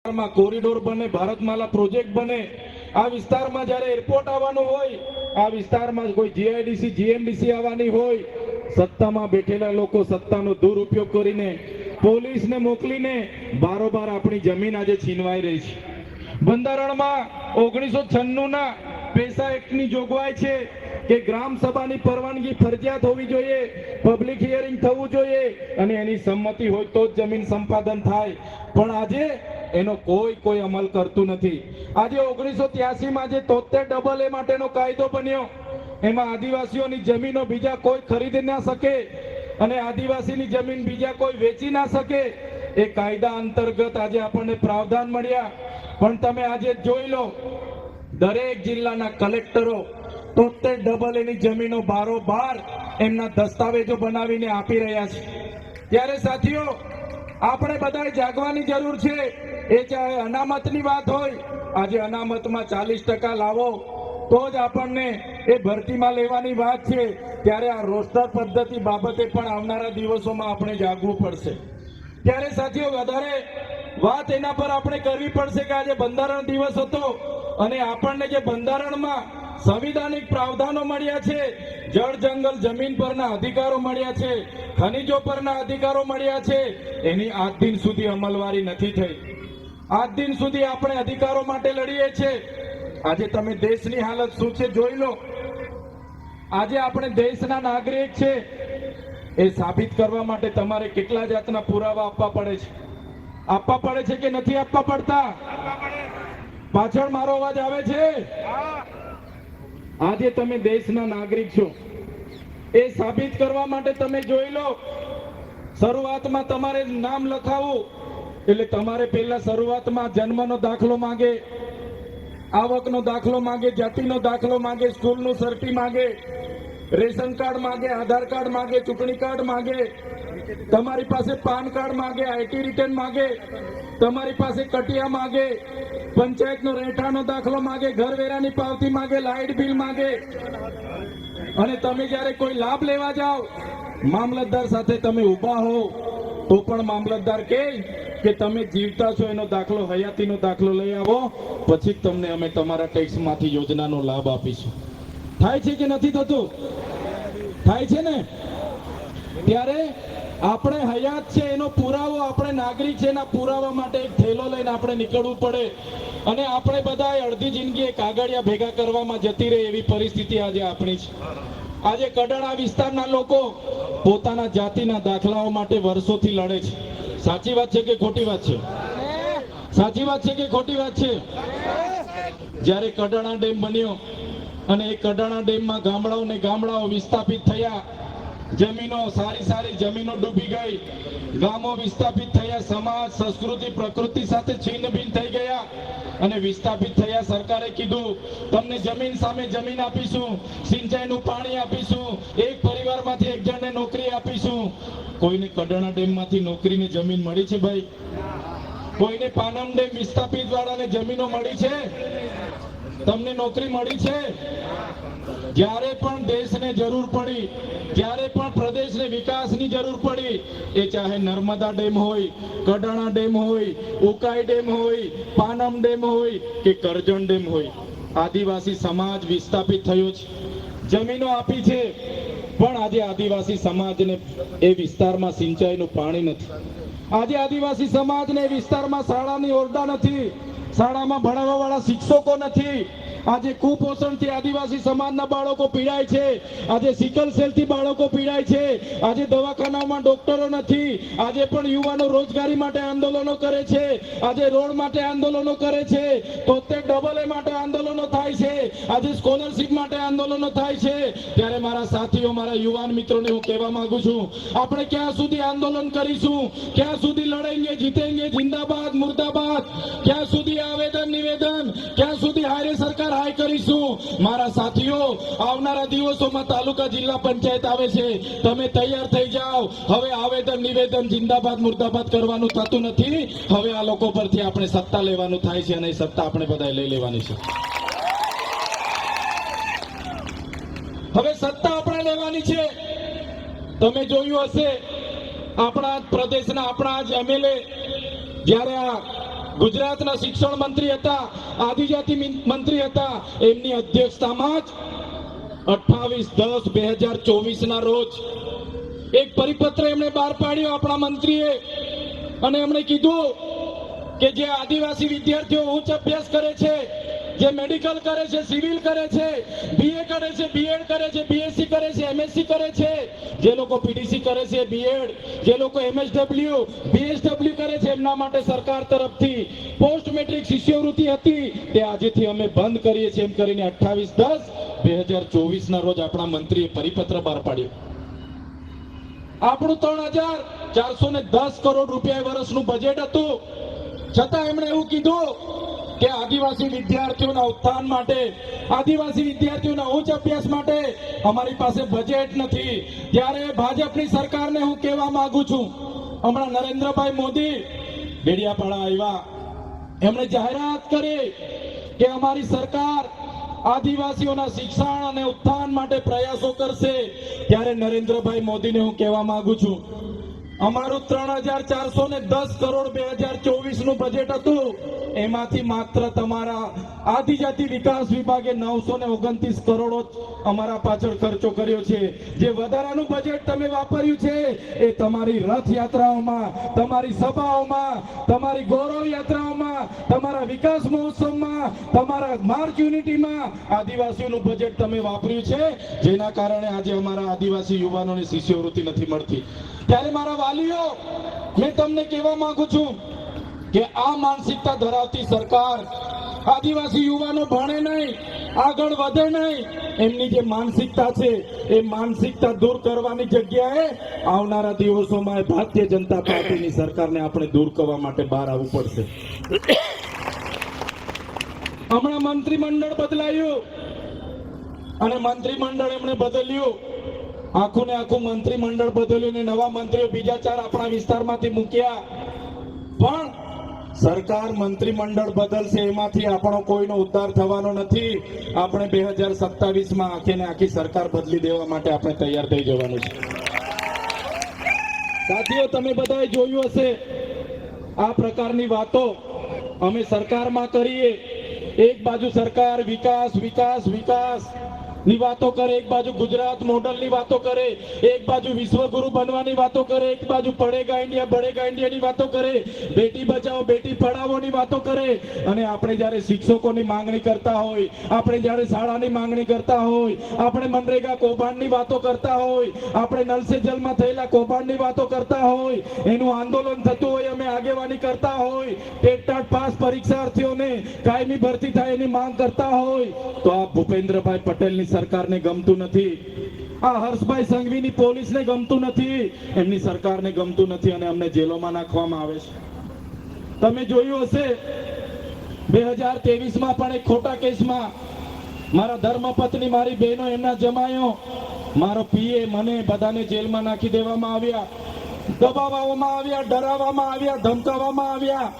વિસ્તારમાં કોરિડોર બને, ભારતમાલા પ્રોજેક્ટ બને, આ વિસ્તારમાં જ્યારે એરપોર્ટ આવવાનું હોય, આ વિસ્તારમાં કોઈ જીઆઈડીસી, જીએમડીસી આવવાની હોય, સત્તામાં બેઠેલા લોકો સત્તાનો દુરુપયોગ કરીને પોલીસને મોકલીને બારોબાર આપણી જમીન આજે છીનવાઈ રહી છે. બંધારણમાં ઓગણીસો છન્નુંના પેસા એક્ટની જોગવાઈ છે. કે ગ્રામ સભાની પરવાનગી ફરજિયાત હોવી જોઈએ પબ્લિક હિયરિંગ થવું જોઈએ અને એની સંમતિ હોય તો જ જમીન સંપાદન થાય. પણ આજે એનો કોઈ કોઈ અમલ કરતું નથી. આજે ઓગણીસો ત્યાસી માં જે તોતેર ડબલ એ માટેનો કાયદો બન્યો, એમાં આદિવાસીઓની જમીનો બીજા કોઈ ખરીદી ના શકે અને આદિવાસીની જમીન બીજા કોઈ વેચી ના શકે. એ કાયદા અંતર્ગત આજે આપણને પ્રાવધાન મળ્યા. પણ તમે આજે જોઈ લો, દરેક જિલ્લાના કલેક્ટરો તોતેર ડબલ એની જમીનો બારોબાર એમના દસ્તાવેજો બનાવીને આપી રહ્યા છે. ત્યારે સાથીઓ, આપણે બધાએ જાગવાની જરૂર છે. એ ચાહે અનામતની વાત હોય, આજે અનામતમાં ચાલીસ ટકા લાવો, તો જ આપણને એ ભરતીમાં લેવાની વાત છે. ત્યારે આ રોસ્ટર પદ્ધતિ બાબતે પણ આવનારા દિવસોમાં આપણે જાગવું પડશે. ત્યારે સાથીઓ, વધારે વાત એના પર આપણે કરવી પડશે કે આજે બંધારણ દિવસ હતો અને આપણને જે બંધારણમાં સંવિધાનિક પ્રાવધાનો મળ્યા છે. જળ, જંગલ, જમીન પરના અધિકારો મળ્યા છે. ખનિજો પરના અધિકારો મળ્યા છે. એની આજ દિન સુધી અમલવારી નથી થઈ. આજ દિન સુધી આપણે અધિકારો માટે લડીએ છીએ. આજે તમે દેશની હાલત શું છે જોઈ લો. આજે આપણે દેશના નાગરિક છે. એ સાબિત કરવા માટે તમારે કેટલા જાતના પુરાવા આપવા પડે છે? આપવા પડે છે કે નથી આપવા પડતા? પાછળ મારો અવાજ આવે છે? આજે તમે દેશના નાગરિક છો. એ સાબિત કરવા માટે તમે જોઈ લો, શરૂઆતમાં તમારે નામ લખાવું, એટલે તમારે પહેલા શરૂઆતમાં જન્મનો દાખલો માંગે, આવકનો દાખલો માંગે, જાતિનો દાખલો માંગે, સ્કૂલનું સર્ટી માંગે, રેશન કાર્ડ માંગે, આધાર કાર્ડ માંગે, ચૂંટણી કાર્ડ માંગે, તમારી પાસે પાન કાર્ડ માંગે, આઈટી રિટર્ન માંગે, તમારી પાસે કટિયા માંગે પંચાયતનો રહેઠાણનો દાખલો માંગે ઘર વેરાની પાવતી માગે, લાઇટ બિલ માંગે. અને તમે જ્યારે કોઈ લાભ લેવા જાઓ, મામલતદાર સાથે તમે ઊભા હો, તો પણ મામલતદાર કે કે તમે જીવતા છો, એનો દાખલો, હયાતીનો દાખલો લઈ આવો, પછી તમને અમે તમારા ટેક્સમાંથી યોજનાનો લાભ આપીશું. થાય છે કે નથી થતું? થાય છે ને? ત્યારે આપણે હયાત છે, એનો પુરાવો આપણે નાગરિક છે, એના પુરાવા માટે એક થેલો લઈને આપણે નીકળવું પડે. અને આપણે બધા અડધી જિંદગી એ કાગળિયા ભેગા કરવામાં જતી રહે એવી પરિસ્થિતિ આજે આપણી છે. આજે કડાણા વિસ્તારના લોકો પોતાના જાતિના દાખલાઓ માટે વર્ષોથી લડે છે. સાચી વાત છે કે ખોટી વાત છે? સાચી વાત છે કે ખોટી વાત છે? જ્યારે કડાણા ડેમ બન્યો અને એ કડાણા ડેમમાં ગામડાઓ ને ગામડાઓ વિસ્થાપિત થયા જમીનો, સારી સારી જમીનો ડૂબી ગઈ. ગામો વિસ્થાપિત થયા, સમાજ, સંસ્કૃતિ, પ્રકૃતિ સાથે છિન્નભિન્ન થઈ ગયા. અને વિસ્થાપિત થયા, સરકારે કીધું, તમને જમીન સામે જમીન આપીશું, સિંચાઈનું પાણી આપીશું, એક પરિવારમાંથી એક જણને નોકરી આપીશું. કોઈને કડાણા ડેમમાંથી નોકરીની જમીન મળી છે ભાઈ? કોઈને પાનમ ડેમ વિસ્થાપિત વાળાને જમીનો મળી છે? તમને નોકરી મળી છે? જ્યારે પણ દેશને જરૂર પડી, જ્યારે પણ પ્રદેશને વિકાસની જરૂર પડી, એ ચાહે નર્મદા ડેમ હોય, કડાણા ડેમ હોય, ઉકાઈ ડેમ હોય, પાનમ ડેમ હોય કે કરજણ ડેમ હોય, આદિવાસી સમાજ વિસ્થાપિત થયો છે. જમીનો આપી છે, પણ આજે આદિવાસી સમાજને એ વિસ્તારમાં સિંચાઈનું પાણી નથી. આજે આદિવાસી સમાજને વિસ્તારમાં શાળાની ઓરડા નથી. શાળામાં ભણાવવા વાળા શિક્ષકો નથી. આજે કુપોષણથી આદિવાસી સમાજના બાળકો પીડાય છે. આજે સિકલ સેલથી બાળકો પીડાય છે. આજે દવાખાનામાં ડોક્ટરો નથી. આજે પણ યુવાનો રોજગારી માટે આંદોલનો કરે છે. આજે રોડ માટે આંદોલનો કરે છે. તોતેર ડબલ એ માટે આંદોલનો થાય છે. આજે સ્કોલરશિપ માટે આંદોલનો થાય છે. ત્યારે મારા સાથીઓ, મારા યુવાન મિત્રોને હું કહેવા માંગુ છું, આપણે ક્યાં સુધી આંદોલન કરીશું? ક્યાં સુધી લડેંગે જીતેંગે જિંદાબાદ, મુર્દાબાદ. ક્યાં સુધી આવેદન, નિવેદન? ક્યાં સુધી હારે સરકાર હાય કરીશું. મારા સાથીઓ, આવનારા દિવસોમાં તાલુકા જિલ્લા પંચાયત આવે છે. તમે તૈયાર થઈ જાઓ. હવે આવેદન, નિવેદન જિંદાબાદ, મુર્દાબાદ કરવાનું થતું નથી. હવે આ લોકો પરથી આપણે સત્તા લેવાનું થાય છે અને સત્તા આપણે બધાએ લઈ લેવાની છે. હવે સત્તા આપણે લેવાની છે. તમે જોયું હશે, આપણા પ્રદેશના આપણા જ એમએલએ જ્યારે આ ગુજરાતના શિક્ષણ મંત્રી હતા, આદિજાતિ મંત્રી હતા. એમની અધ્યક્ષતામાં જ અઠ્ઠાવીસ દસ બે હજાર ચોવીસ ના રોજ એક પરિપત્ર એમણે બહાર પાડ્યો આપણા મંત્રીએ. અને એમણે કીધું કે જે આદિવાસી વિદ્યાર્થીઓ ઉચ્ચ અભ્યાસ કરે છે જે મેડિકલ કરે છે સિવિલ કરે છે બીએ કરે છે બીએડ કરે છે બીએસસી કરે છે એમએસસી કરે છે. જે લોકો પીડીસી કરે છે બીએડ જે લોકો એમએસડબલ્યુ બીએસડબલ્યુ કરે છે, એમના માટે સરકાર તરફથી પોસ્ટ મેટ્રિક શિષ્યવૃત્તિ હતી. તે આજેથી અમે બંધ કરીએ છીએ એમ કરીને અઠ્ઠાવીસ દસ બે હજાર ચોવીસ ના રોજ આપણા મંત્રીએ પરિપત્ર બહાર પાડ્યો. આપણું ત્રણ હજાર ચારસો ને દસ કરોડ રૂપિયા વર્ષનું બજેટ હતું. છતાં એમણે એવું કીધું કે આદિવાસી વિદ્યાર્થીઓના ઉત્થાન માટે, આદિવાસી વિદ્યાર્થીઓના ઉચ્ચ અભ્યાસ માટે અમારી પાસે બજેટ નથી. ત્યારે ભાજપની સરકારને હું કહેવા માંગુ છું, હમણાં નરેન્દ્રભાઈ મોદી ડેડિયાપાડા આવ્યા. એમણે જાહેરાત કરી કે અમારી સરકાર આદિવાસીઓના શિક્ષણ અને ઉત્થાન માટે પ્રયાસો કરશે. ત્યારે નરેન્દ્રભાઈ મોદીને હું કહેવા માંગુ છું, અમારું ત્રણ હજાર ચારસો ને દસ કરોડ બે હજાર ચોવીસનું બજેટ હતું. એમાંથી માત્ર તમારા આદિજાતિ વિકાસ વિભાગે નવસો ને ઓગણત્રીસ કરોડો અમારા પાછળ ખર્ચો કર્યો છે. જે વધારાનું બજેટ તમે વાપર્યું છે, એ તમારી રથયાત્રાઓમાં, તમારી સભાઓમાં, તમારી ગૌરવ યાત્રાઓમાં તમારા વિકાસ મહોત્સવમાં, તમારા માર્ચ યુનિટીમાં આદિવાસીઓનું બજેટ તમે વાપર્યું છે. જેના કારણે આજે અમારા આદિવાસી યુવાનોને શિષ્યવૃત્તિ નથી મળતી. ત્યારે મારા વાલીઓ, મેં તમને કહેવા માંગુ છું કે આ માનસિકતા ધરાવતી સરકાર આદિવાસી યુવાનો ભણે નહીં, આગળ વધે નહીં. એમની જે માનસિકતા છે, એ માનસિકતા દૂર કરવાની જગ્યાએ આવનારા દિવસોમાં ભારતીય જનતા પાર્ટીની સરકારને આપણે દૂર કરવા માટે બહાર આવવું પડશે. હમણાં મંત્રીમંડળ બદલાયું. અને મંત્રીમંડળ એમણે બદલ્યું. આખું ને આખું મંત્રીમંડળ બદલ્યું ને નવા મંત્રીઓ બીજા ચાર આપણા વિસ્તારમાંથી મૂક્યા. પણ સરકાર મંત્રીમંડળ બદલશે, એમાંથી આપણો કોઈનો ઉદ્ધાર થવાનો નથી. આપણે બે હજાર સત્તાવીસમાં આખી ને આખી સરકાર બદલી દેવા માટે આપણે તૈયાર થઈ જવાનું છે. સાથીઓ, તમે બધાએ જોયું હશે, આ પ્રકારની વાતો અમે સરકારમાં કરીએ. એક બાજુ સરકાર વિકાસ વિકાસ વિકાસ ની વાતો કરે, એક બાજુ ગુજરાત મોડલની વાતો કરે, એક બાજુ વિશ્વગુરુ બનવાની વાતો કરે, એક બાજુ પડેગા ઇન્ડિયા બળેગા ઇન્ડિયા ની વાતો કરે, બેટી બચાવો, બેટી પઢાવો ની વાતો કરે. અને આપણે જ્યારે શિક્ષકોની માંગણી કરતા હોય, આપણે જ્યારે શાળાની માંગણી કરતા હોય, આપણે મનરેગા કૌભાંડની વાતો કરતા હોય, આપણે નલ સે જલમાં થયેલા કૌભાંડની વાતો કરતા હોય, એનું આંદોલન થતું હોય, અમે આગેવાની કરતા હોય ટાટ પાસ પરીક્ષાર્થીઓને કાયમી ભરતી થાય એની માંગ કરતા હોય, તો આ ભૂપેન્દ્રભાઈ પટેલની સરકારને ગમતું નથી. આ હર્ષભાઈ સંઘવીની પોલીસને ગમતું નથી. એમની સરકારને ગમતું નથી અને અમને જેલોમાં નાખવામાં આવે છે. તમે જોયું હશે, બે હજારમાં પણ એક ખોટા કેસમાં મારા ધર્મપત્ની મારી બહેનો એમના જમાયો. મારો પીએ મને બધાને જેલમાં નાખી દેવામાં આવ્યા. દબાવવામાં આવ્યા, ડરાવવામાં આવ્યા, ધમકાવવામાં આવ્યા.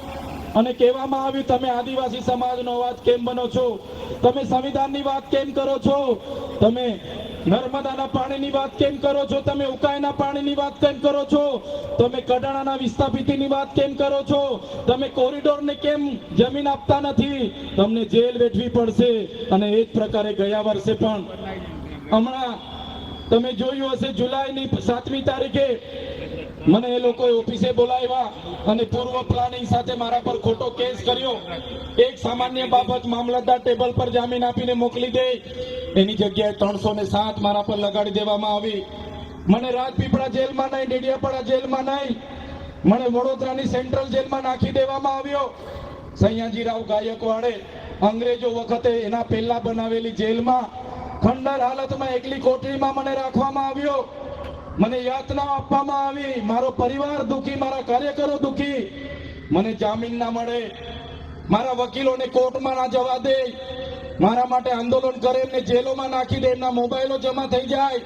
અને કહેવામાં આવ્યું, તમે આદિવાસી સમાજનો અવાજ કેમ બનો છો? તમે સંવિધાનની વાત કેમ કરો છો? તમે નર્મદાના પાણીની વાત કેમ કરો છો? તમે ઉકાઈના પાણીની વાત કેમ કરો છો? તમે કડાણાના વિસ્થાપિતની વાત કેમ કરો છો? તમે કોરિડોરને કેમ જમીન આપતા નથી? તમને જેલ વેઠવી પડશે. અને એ જ પ્રકારે ગયા વર્ષે પણ. હમણાં તમે જોયું હશે જુલાઈની સાતમી તારીખે મને એ લોકોએ ઓફિસે બોલાવ્યા અને પૂર્વ પ્લાનિંગ સાથે મારા પર ખોટો કેસ કર્યો. એક સામાન્ય બાબત મામલતદાર ટેબલ પર જામીન આપીને મોકલી દે. એની જગ્યાએ ત્રણસો ને સાત મારા પર લગાડી દેવામાં આવી. મને રાજપીપળા જેલમાં નહીં, ડેડિયાપાડા જેલમાં નહીં. મને વડોદરાની સેન્ટ્રલ જેલમાં નાખી દેવામાં આવ્યો. સૈયાજીરાવ ગાયકવાડે અંગ્રેજો વખતે એના પહેલા બનાવેલી જેલમાં ખંડર હાલતમાં એકલી કોટરીમાં મને રાખવામાં આવ્યો. મને યાતના આપવામાં આવી. મારો પરિવાર દુખી, મારા કાર્યકરો દુખી. મને જામીન ના મળે. મારા વકીલોને કોર્ટમાં ના જવા દે. મારા માટે આંદોલન કરે એમને જેલોમાં નાખી દે. એમના મોબાઈલો જમા થઈ જાય.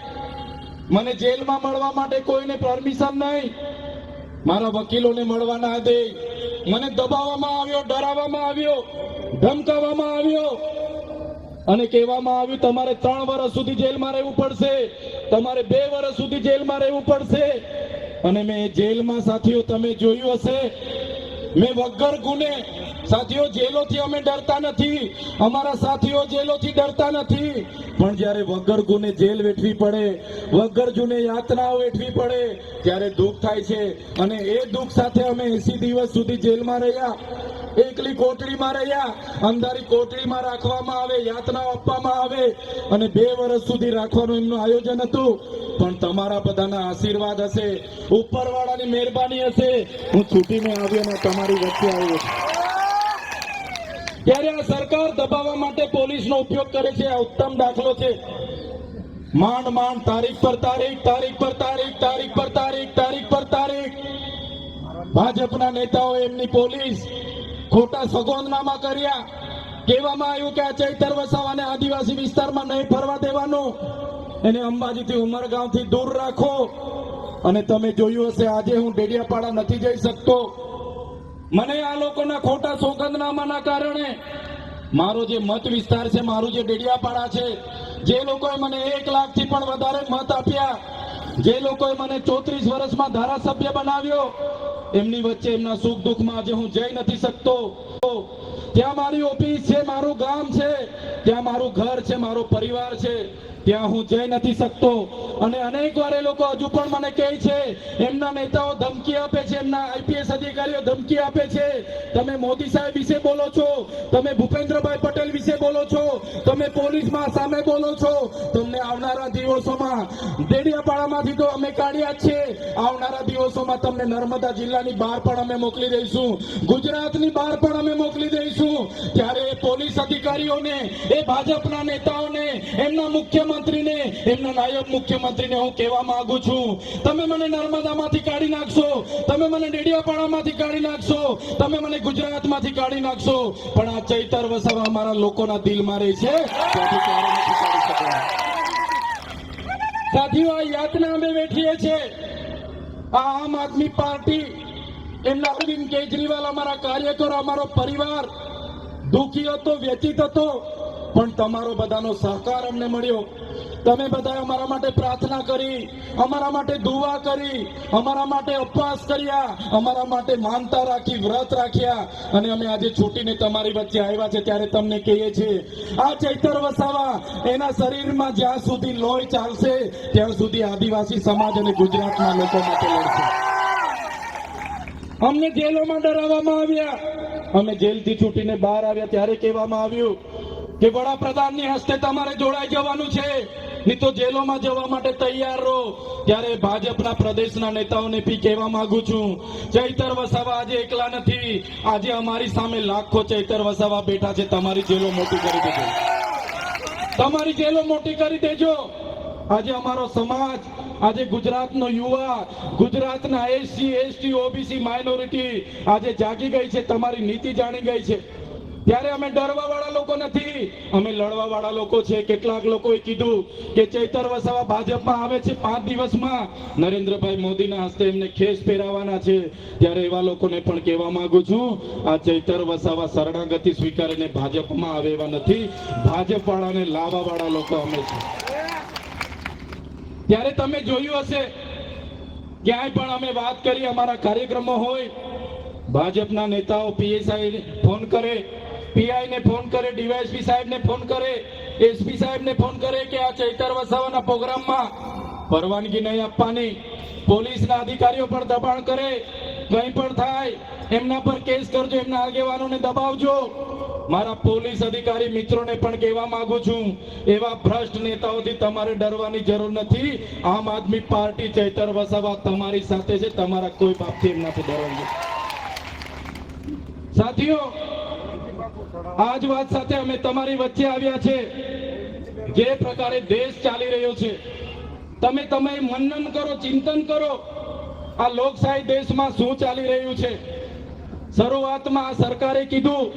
મને જેલમાં મળવા માટે કોઈને પરમિશન નહીં. મારા વકીલોને મળવા ના દે. મને દબાવવામાં આવ્યો, ડરાવવામાં આવ્યો, ધમકાવવામાં આવ્યો. અને કહેવામાં આવ્યું, તમારે ત્રણ વર્ષ સુધી જેલમાં રહેવું પડશે. તમારે બે વર્ષ સુધી જેલમાં રહેવું પડશે. અને મેં જેલમાં સાથીઓ, તમે જોયું હશે, મેં વગર ગુને, સાથીઓ, જેલોથી અમે ડરતા નથી. અમારા સાથીઓ જેલોથી ડરતા નથી. પણ જ્યારે વગર ગુને જેલ વેઠવી પડે, વગર જુને યાતનાઓ વેઠવી પડે, ત્યારે દુઃખ થાય છે. અને એ દુઃખ સાથે અમે એસી દિવસ સુધી જેલમાં રહ્યા. એકલી કોટડીમાં રહ્યા, અંધારી કોટડીમાં રાખવામાં આવે યાતના આપવામાં આવે અને બે વર્ષ સુધી રાખવાનું એમનું આયોજન હતું. પણ તમારા બધાના આશીર્વાદ હશે, ઉપરવાળાની મહેરબાની હશે. હું છૂટીને આવ્યો અને તમારી વચ્ચે આવ્યો ત્યારે આ સરકાર દબાવવા માટે પોલીસનો ઉપયોગ કરે છે, આ ઉત્તમ દાખલો છે. માંડ માંડ, તારીખ પર તારીખ તારીખ પર તારીખ તારીખ પર તારીખ તારીખ પર તારીખ. ભાજપના નેતાઓ એમની પોલીસ ખોટા સગોંદનામા કર્યા. કહેવામાં આવ્યું કે આ ચૈતર વસાવાને આદિવાસી વિસ્તારમાં નહીં ફરવા દેવાનું. એને અંબાજીથી ઉમરગાંવથી દૂર રાખો. અને તમે જોયું હશે, આજે હું ડેડિયાપાડા નથી જઈ શકતો. મને આ લોકોના ખોટા સોગંદનામાના કારણે મારો જે મત વિસ્તાર છે, મારું જે ડેડિયાપાડા છે, જે લોકોએ મને એક લાખથી પણ વધારે મત આપ્યા, જે લોકોએ મને ચોત્રીસ વર્ષમાં ધારાસભ્ય બનાવ્યો એમની વચ્ચે એમના સુખ દુઃખમાં આજે હું જઈ નથી શકતો. ત્યાં મારી ઓફિસ છે, મારું ગામ છે, ત્યાં મારું ઘર છે, મારો પરિવાર છે. ત્યાં હું જઈ નથી શકતો. અને અનેક વાર એ લોકો હજુ પણ મને કહે છે, એમના નેતાઓ ધમકી આપે છે, એમના આઈપીએસ અધિકારીઓ ધમકી આપે છે. તમે મોદી સાહેબ વિશે બોલો છો, તમે ભૂપેન્દ્રભાઈ પટેલ વિશે બોલો છો, તમે પોલીસમાં સામે બોલો છો. તમને આવનારા દિવસોમાં દેડિયાપાડામાંથી તો અમે કાઢ્યા જ છે. આવનારા દિવસોમાં તમને નર્મદા જિલ્લાની બહાર પણ અમે મોકલી દઈશું. ગુજરાતની બહાર પણ અમે મોકલી દઈશું. ત્યારે પોલીસ અધિકારીઓને, એ ભાજપના નેતાઓને, એમના મુખ્યમંત્રીને, એમના નાયબ મુખ્યમંત્રીને હું કહેવા માંગુ છું. તમે મને નર્મદામાંથી કાઢી નાખશો, તમે મને ડેડિયાપાડામાંથી કાઢી નાખશો, તમે મને ગુજરાતમાંથી કાઢી નાખશો. પણ આ ચૈતર વસાવા અમારા લોકોના દિલમાં રહે છે. સાથીઓ આ યાતના અમે વેઠીએ છીએ. આ આમ આદમી પાર્ટી એમના અરવિંદ કેજરીવાલ અમારા કાર્યકરો, અમારો પરિવાર, દુઃખી હતો વ્યતીત હતો. પણ તમારો બધાનો સહકાર અમને મળ્યો. તમે બધા અમારા માટે પ્રાર્થના કરી, અમારા માટે દુવા કરી, અમારા માટે ઉપવાસ કર્યા, અમારા માટે માનતા રાખી, વ્રત રાખ્યા. અને અમે આજે છૂટીને તમારી વચ્ચે આવ્યા છે ત્યારે તમને કહીએ છીએ, આ ચૈતર વસાવા એના શરીરમાં જ્યાં સુધી લોહી ચાલશે, ત્યાં સુધી આદિવાસી સમાજ અને ગુજરાતના લોકો માટે લડશે. અમને જેલોમાં ડરાવવામાં આવ્યા. અમે જેલથી છૂટીને બહાર આવ્યા ત્યારે કહેવામાં આવ્યું કે વડાપ્રધાનની હસ્તે તમારે જોડાઈ જવાનું છે, નહીં તો જેલોમાં જવા માટે તૈયાર રહો. ત્યારે ભાજપના પ્રદેશના નેતાઓને બી કહેવા માંગુ છું, ચૈતર વસાવા આજે એકલા નથી. આજે અમારી સામે લાખો ચૈતર વસાવા બેઠા છે. તમારી જેલો મોટી કરી દેજો. તમારી જેલો મોટી કરી દેજો. આજે અમારો સમાજ, આજે ગુજરાતનો યુવા, ગુજરાતના એસસી, એસટી, ઓબીસી, માઇનોરિટી આજે જાગી ગઈ છે. તમારી નીતિ જાણી ગઈ છે. ત્યારે અમે ડરવા વાળા લોકો નથી. અમે લડવા વાળા લોકો છે. કેટલાક લોકોએ કીધું કે ચૈતર વસાવા ભાજપમાં આવે છે પાંચ દિવસમાં. નરેન્દ્રભાઈ મોદીના હસ્તે એમને ખેસ પહેરાવાના છે. ત્યારે એવા લોકોને પણ કહેવા માંગુ છું, આ ચૈતર વસાવા શરણાગતિ સ્વીકારીને ભાજપમાં આવે એવા નથી. ભાજપ વાળાને લાવવા વાળા લોકો અમે છે. ત્યારે તમે જોયું હશે, ક્યાંય પણ અમે વાત કરી, અમારા કાર્યક્રમો હોય, ભાજપના નેતાઓ પીએસઆઈ ફોન કરે પીઆઈ ને ફોન કરે, ડીવાયએસપી સાહેબ ને ફોન કરે, એસપી સાહેબ ને ફોન કરે કે આ ચૈતર વસાવાના પ્રોગ્રામમાં પરવાનગી નહીં આપવાની. પોલીસના અધિકારીઓ પર દબાણ કરે, કંઈ પણ થાય, એમના પર કેસ કરજો, એમના આગેવાનોને દબાવજો. મારા પોલીસ અધિકારી મિત્રોને પણ કહેવા માંગુ છું, એવા ભ્રષ્ટ નેતાઓથી તમારે ડરવાની જરૂર નથી. આમ આદમી પાર્ટી ચૈતર વસાવા તમારી સાથે છે, તમારા કોઈ બાપથી એમનાથી ડરવાનું. સાથીઓ આ વાત સાથે અમે તમારી વચ્ચે આવ્યા છે. જે પ્રકારે દેશ ચાલી રહ્યો છે. તમે તમે મનન કરો, ચિંતન કરો. આ લોકશાહી દેશમાં શું ચાલી રહ્યું છે? શરૂઆતમાં આ સરકારે કીધું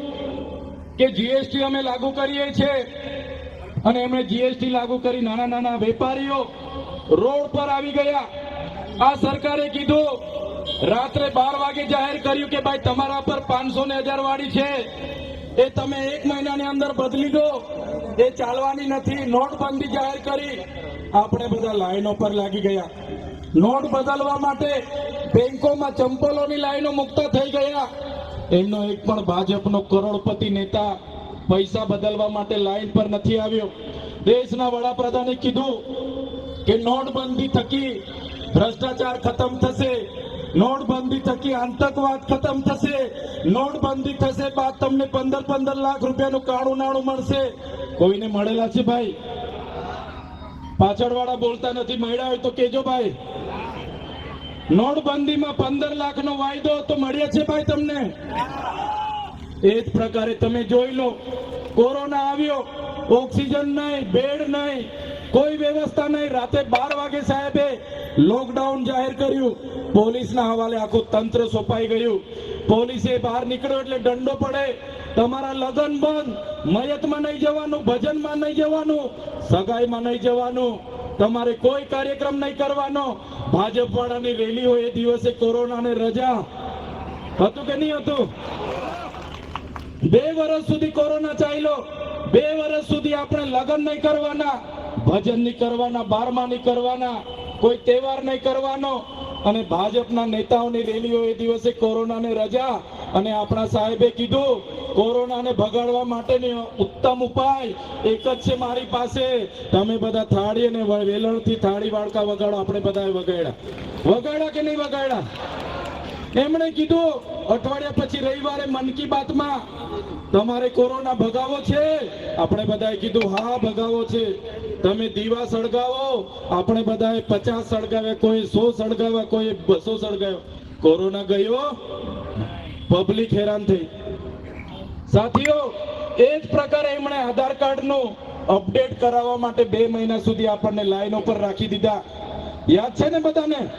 કે જીએસટી અમે લાગુ કરીએ છીએ. અને એમણે જીએસટી લાગુ કરી નાના નાના વેપારીઓ રોડ પર આવી ગયા. આ સરકારે કીધું, રાત્રે બાર વાગે જાહેર કર્યું કે ભાઈ તમારા પર પાંચસો ને હજાર વાળી છે. એ તમે એક મહિનાની અંદર બદલી દો. એ ચાલવાની નથી. નોટબંધી જાહેર કરી. આપણે બધા લાઈનો પર લાગી ગયા. નોટ બદલવા માટે બેંકોમાં ચંપલોની લાઈનો મુકતા થઈ ગયા. એમનો એક પણ ભાજપનો કરોડપતિ નેતા પૈસા બદલવા માટે લાઈન પર નથી આવ્યો. દેશના વડાપ્રધાને કીધું કે નોટબંધી થકી ભ્રષ્ટાચાર ખતમ થશે. નોટબંધી થકી આતંકવાદ ખતમ થશે. નોટબંધી થશે બાદ તમને પંદર પંદર લાખ રૂપિયાનું કાળું નાણું મળશે. કોઈને મળેલા છે ભાઈ? પાછળવાળા બોલતા નથી. મળ્યા હોય તો કેજો ભાઈ. નોટબંધીમાં પંદર લાખનો વાયદો તો મળ્યા છે ભાઈ તમને. એ જ પ્રકારે તમે જોઈ લો. કોરોના આવ્યો. ઓક્સિજન નહીં, બેડ નહીં. કોઈ વ્યવસ્થા નહીં. રાતે બાર વાગે સાહેબે લોકડાઉન જાહેર કર્યું. પોલીસના હવાલે આખું તંત્ર સોંપાઈ ગયું. પોલીસે બહાર નીકળ્યો એટલે દંડો પડે. તમારા લગન બંધ. મયતમાં નહીં જવાનું, ભજનમાં નહીં જવાનું, સગાઈમાં નહીં જવાનું. તમારે કોઈ કાર્યક્રમ નહીં કરવાનો. ભાજપ વાળાની રેલી હોય એ દિવસે કોરોનાને રજા. હતું કે નહીં હતું? બે વર્ષ સુધી કોરોના ચાલ્યો. બે વર્ષ સુધી આપણે લગ્ન નહીં કરવાના. ભજન નહીં કરવાના, બારમા નહીં કરવાના, કોઈ તહેવાર નહીં કરવાનો. અને ભાજપના નેતાઓની રેલીઓ એ દિવસે કોરોનાને રજા અને આપણા સાહેબે કીધું, કોરોનાને ભગાડવા માટેની ઉત્તમ ઉપાય એક જ છે મારી પાસે. તમે બધા થાળી અને વેલણથી થાળી વાળકા વગાડો, આપણે બધા વગાડ્યા. વગાડ્યા કે નહીં વગાડ્યા? એમણે કીધું, અઠવાડિયા પછી રવિવારે મન કી બાતમાં તમારે કોરોના ભગાવો છે? આપણે બધાએ કીધું, હા, ભગાવો છે. તમે દીવા સળગાવો, આપણે બધાએ પચાસ સળગાવ્યા, કોઈ સો સળગાવ્યા, કોઈ બસો સળગાવ્યો. કોરોના ગયો? પબ્લિક હેરાન થઈ. સાથીઓ, એ જ પ્રકારે એમણે આધાર કાર્ડનું અપડેટ કરાવવા માટે બે મહિના સુધી આપણને લાઈન ઉપર રાખી દીધા. યાદ છે ને બધાને?